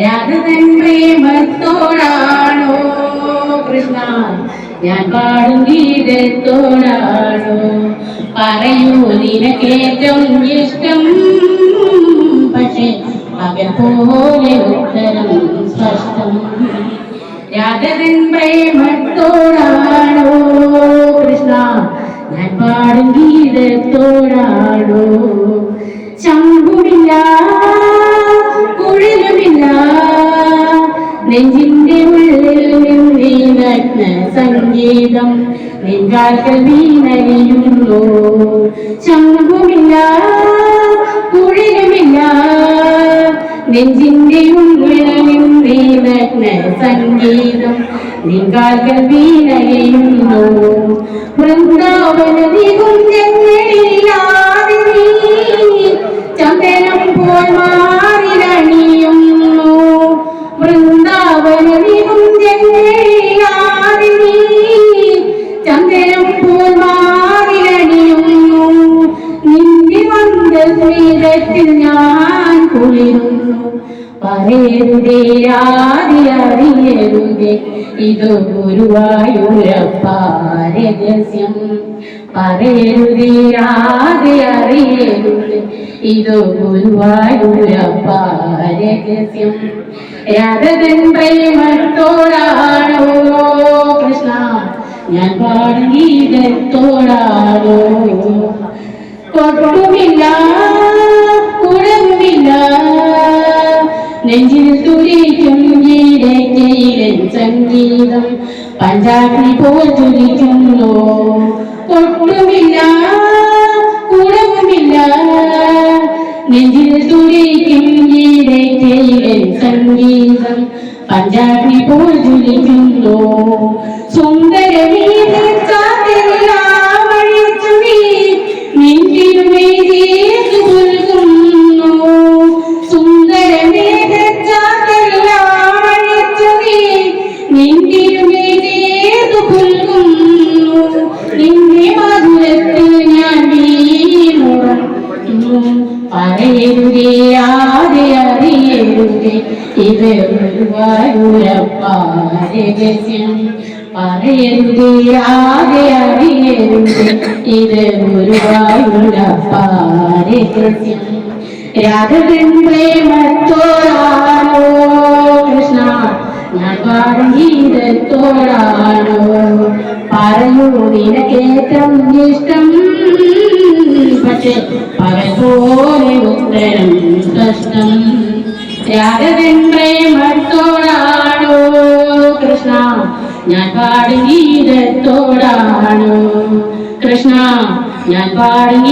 രാധതൻ പ്രേമത്തോടാണോ കൃഷ്ണ ഞാൻ പാടും ഗീതത്തോടാണോ? പറയൂ നിനക്കേറ്റവും ഇഷ്ടം പക്ഷേ പകൽ പോലെ ഉത്തരം സ്പഷ്ടം. രാധതൻ പ്രേമത്തോടാണോ കൃഷ്ണ ഞാൻ പാടും ഗീതത്തോടാണോ നെഞ്ചിന്റെ ഉള്ളിൽ നിന്നീ നഗ്ന സംഗീതം നിൻകാൽക്കൽ വീണരിയുന്നു ശംഖുമില്ല കുഴലുമില്ല നെഞ്ചിന്റെ ഉള്ളിൽ നിന്നീ നഗ്ന സംഗീതം നിൻകാൽക്കൽ വീണരിയുന്നു വൃന്ദാവന കുളിരുന്നു പറയരുതേ ആദി അറിയരുതേ ഇത് ഗുരുവായൂരപ്പ രഹസ്യം പറയരുതേ ആദി അറിയരുതേ ഇത് ഗുരുവായൂരപ്പ രഹസ്യം രാധതൻ പ്രേമത്തോടാണോ കൃഷ്ണ? ഞാൻ പാടും ഗീതത്തോടാണോ? കൊട്ടുമില്ല നെഞ്ചിൽ തുരിക്കും ഈരക്കയിലൻ സംഗീതം പഞ്ചാഗ്നി പോൽ തുരിക്കുന്നു കൊട്ടുമില്ല കുഴവുമില്ല നെഞ്ചിൽ തുരിക്കും ഈരക്കയിലൻ സംഗീതം പഞ്ചാഗ്നി പോൽ തുരിക്കുന്നു സുന്ദരമീ നിന്റെ മധുരത്തിൽ ഞാൻ വീണുറങ്ങുന്നു പറയരുതേ ആരെ അറിയരുതേ? ഇത് ഗുരുവായൂരപ്പ രഹസ്യം. പറയരുതേ ആരെ അറിയരുതേ? ഇത് ഗുരുവായൂരപ്പ രഹസ്യം. രാധകൻ പ്രേമത്തോടാണോ കൃഷ്ണ. ഞാൻ പാടും ഗീതത്തോടാണോ പറയൂ നിനക്കേറ്റം ഇഷ്ടം. പക്ഷെ പകൽ പോലെ ഉത്തരം കഷ്ടം. രാധകൻ പ്രേമത്തോടാണോ കൃഷ്ണ? ഞാൻ പാടും ഗീതത്തോടാണോ കൃഷ്ണ? ഞാൻ പാടും